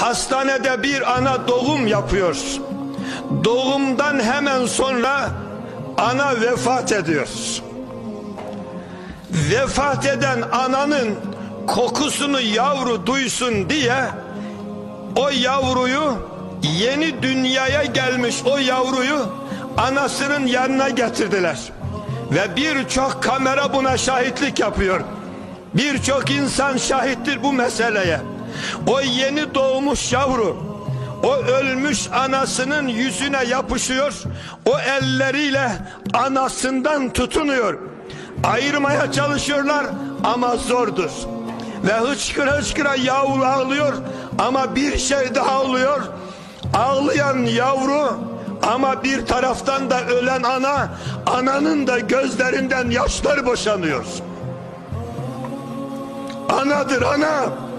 hastanede bir ana doğum yapıyor. Doğumdan hemen sonra ana vefat ediyor. Vefat eden ananın kokusunu yavru duysun diye o yavruyu yeni dünyaya gelmiş o yavruyu anasının yanına getirdiler. Ve birçok kamera buna şahitlik yapıyor. Birçok insan şahittir bu meseleye. O yeni doğmuş yavru o ölmüş anasının yüzüne yapışıyor. O elleriyle anasından tutunuyor. Ayırmaya çalışıyorlar ama zordur. Ve hıçkıra hıçkıra yavru ağlıyor ama bir şey daha oluyor. Ağlayan yavru ama bir taraftan da ölen ana, ananın da gözlerinden yaşlar boşanıyor. Anadır ana.